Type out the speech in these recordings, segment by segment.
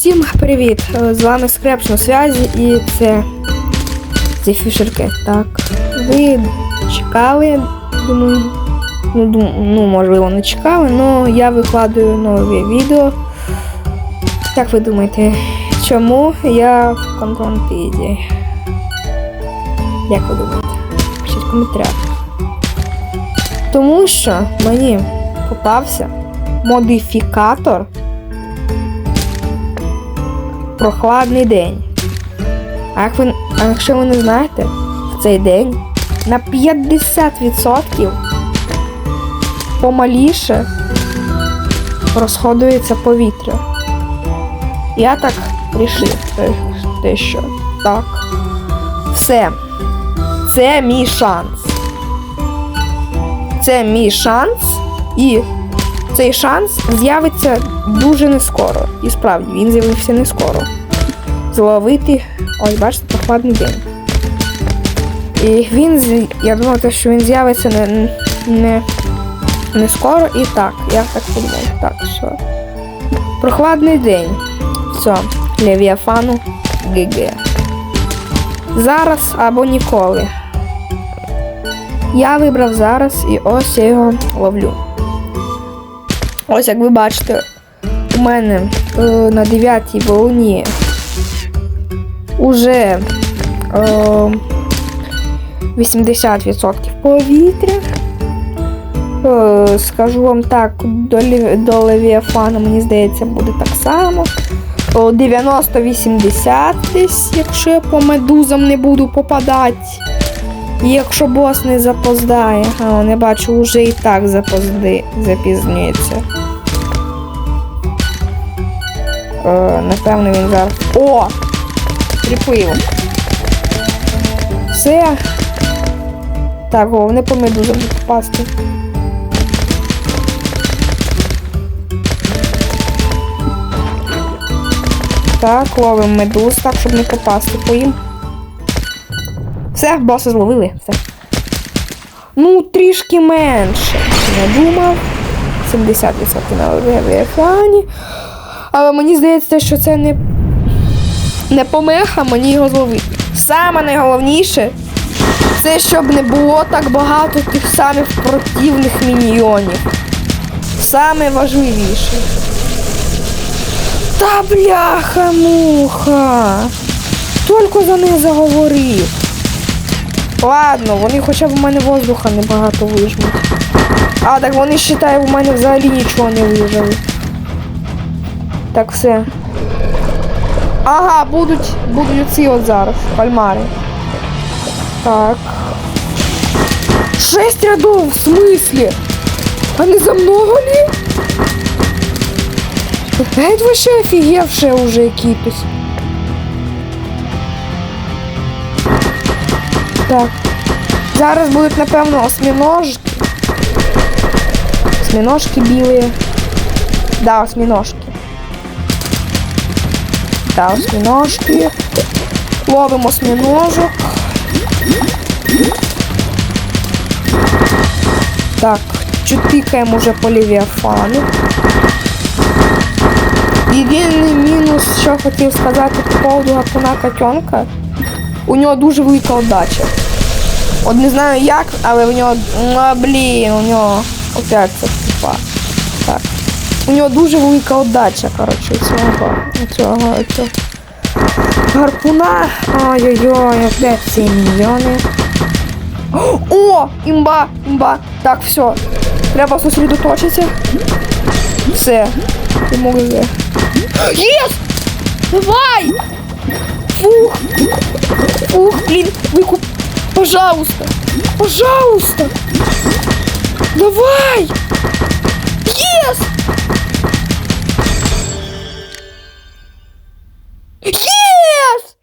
Всім привіт! Е, З вами Скрепш на зв'язі і це ці фішерки. Так. Ви чекали, думаю. Ну, дум- ну, можливо, не чекали, але я викладаю нове відео. Як ви думаєте, чому я в контент-фіді? Як ви думаєте? Пишіть в. Тому що мені попався модифікатор прохладний день. А, якщо ви не знаєте, в цей день на 50% помаліше розходується повітря. Я так рішив, те, що так. Все. Це мій шанс. Це мій шанс, і цей шанс з'явиться дуже не скоро. І справді він з'явився не скоро. Зловити, ось бачите, прохладний день. І він я думав, що він з'явиться не, не, не скоро і так. Я так подумав. Так, все. Прохладний день. Все. Левіафану ГГ. Зараз або ніколи. Я вибрав зараз і ось я його ловлю. Ось як ви бачите, у мене е, на 9 волні уже е, 80% повітря. Е, скажу вам так, до, до Левіафана, мені здається, буде так само. 90-80 десь, якщо я по медузам не буду попадати. Якщо бос не запоздає, а не бачу, вже і так запозди, запізнюється. Е, напевно, він зараз. О! Кріпив. Все. Так, головне по медузам попасти. Так, ловимо медуз, так, щоб не попасти по їм. Все, боса зловили. Все. Ну, трішки менше. Не думав. 70% на екрані. Але мені здається, що це не, не помеха мені його зловити. Саме найголовніше, це щоб не було так багато тих самих противних міньйонів. Саме важливіше. Та бляха муха. Тільки за них заговорив. Ладно, вони хоча б у мене воздуха небагато вижмуть. А, так вони вважають, у мене взагалі нічого не вижили. Так, все. Ага, будуть, будуть ці от зараз, кальмари. Так. Шесть рядов, в смысле? Не за много ли? Геть вообще офігевше уже якісь. Так. Зараз будуть, напевно, осьминожки. Осьминожки білі. Да, осьминожки. Да, осьминожки. Ловимо осьминожок. Так, чутикаємо уже по левіафану. Єдиний мінус, що хотів сказати по поводу гапуна котенка, у нього дуже велика удача. От не знаю як, але в нього. А, блін, у нього опять це типа. Так. У нього дуже велика удача, коротше, цього. Цього, цього. Гарпуна. Ой-ой-ой, опять ці мільйони. О! Імба! Імба! Так, все. Треба зосередоточитися. Все. Йому ГГ. Єс! Давай! Фух! Фух, блин, выкуп. Пожалуйста. Пожалуйста. Давай. Yes. Yes.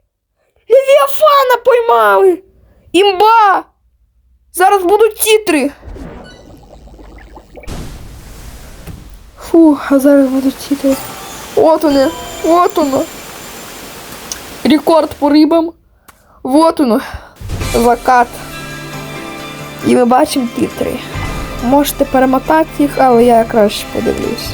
Левіафана поймали. Імба. Зараз будуть тітри. Фу, а зараз будуть тітри. От вони. От воно. Рекорд по рибам. Вот воно. Закат. І ми бачимо тітри. Можете перемотати їх, але я краще подивлюсь.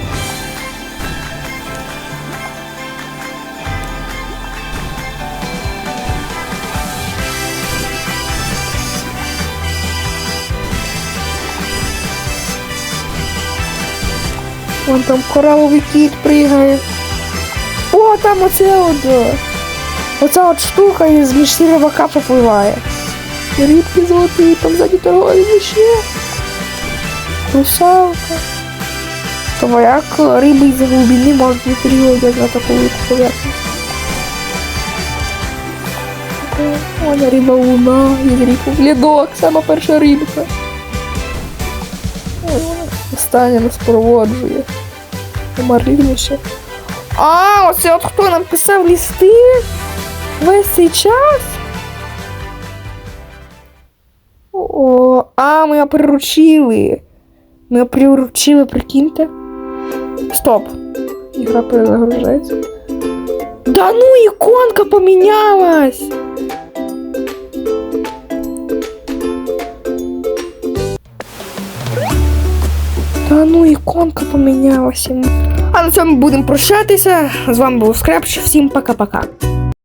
Вон там кораловий кіт пригає. О, там оце от. е, Оця от штука із між сіровака попливає. Рибки золоті, там ззаді торгові ще. Русалка. Тому як риби з глибини можуть переводять на таку поверхність. Вона риба луна, із ріку. Лідок, сама перша рибка. Останнє нас проводжує. Помарливніше. А, оце от хто нам писав листи весь цей час? О, а, ми його приручили. Ми приручили, прикиньте. Стоп. Ігра перезагружається. Да ну, іконка помінялась! Іконка помінялася. А на цьому будемо прощатися. З вами був Скрепч. Всім пока-пока.